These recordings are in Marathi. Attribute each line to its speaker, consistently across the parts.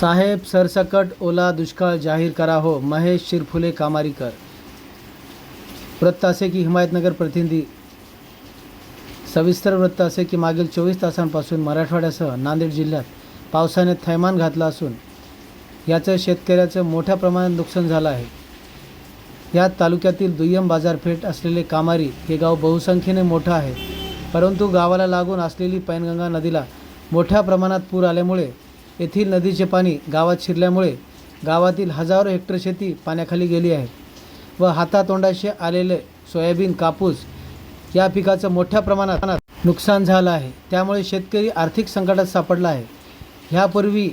Speaker 1: साहेब सरसकट ओला दुष्काळ जाहीर करा हो महेश शिरफुले कामारीकर. वृत्त असे की हिमायतनगर प्रतिनिधी. सविस्तर वृत्त असे की मागील चोवीस तासांपासून मराठवाड्यासह नांदेड जिल्ह्यात पावसाने थैमान घातलं असून याचं शेतकऱ्याचं मोठ्या प्रमाणात नुकसान झालं आहे. या तालुक्यातील दुय्यम बाजारपेठ असलेले कामारी हे गाव बहुसंख्येने मोठं आहे. परंतु गावाला लागून असलेली पैनगंगा नदीला मोठ्या प्रमाणात पूर आल्यामुळे येथील नदीचे पाणी गावात शिरल्यामुळे गावातील हजारो हेक्टर शेती पाण्याखाली गेली आहे व हातातोंडाशी आलेले सोयाबीन कापूस या पिकाचं मोठ्या प्रमाणात नुकसान झालं आहे. त्यामुळे शेतकरी आर्थिक संकटात सापडला आहे. ह्यापूर्वी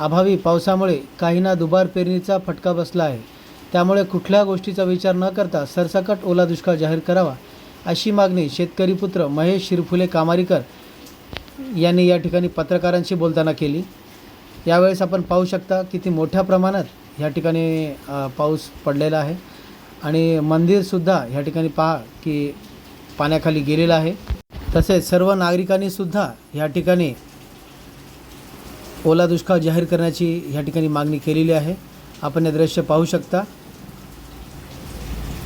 Speaker 1: अभावी पावसामुळे काहींना दुबार पेरणीचा फटका बसला आहे. त्यामुळे कुठल्या गोष्टीचा विचार न करता सरसकट ओला दुष्काळ जाहीर करावा अशी मागणी शेतकरी पुत्र महेश शिरफुले कामारीकर यांनी या ठिकाणी पत्रकारांशी बोलताना केली. यावेळेस आपण पाहू शकता किती मोठ्या प्रमाणात या ठिकाणी पाऊस पडलेला आहे. आणि मंदिरसुद्धा ह्या ठिकाणी पहा की पाण्याखाली गेलेलं आहे. तसेच सर्व नागरिकांनीसुद्धा ह्या ठिकाणी ओला दुष्काळ जाहीर करण्याची ह्या ठिकाणी मागणी केलेली आहे. आपण हे दृश्य पाहू शकता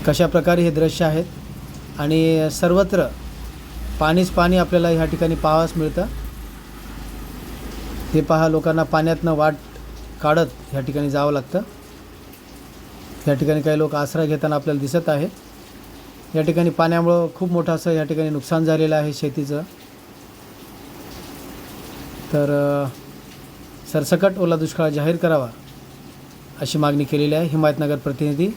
Speaker 1: कशा प्रकारे हे दृश्य आहेत. आणि सर्वत्र पाणीच पाणी आपल्याला ह्या ठिकाणी पाहावयास मिळतं. हे पहा लोकांना पाण्यातनं वाट काढत ह्या ठिकाणी जावं लागतं. या ठिकाणी काही लोक आसरा घेताना आपल्याला दिसत आहेत. या ठिकाणी पाण्यामुळं खूप मोठं असं या ठिकाणी नुकसान झालेलं आहे शेतीचं. तर सरसकट ओला दुष्काळ जाहीर करावा अशी मागणी केलेली आहे हिमायतनगर प्रतिनिधी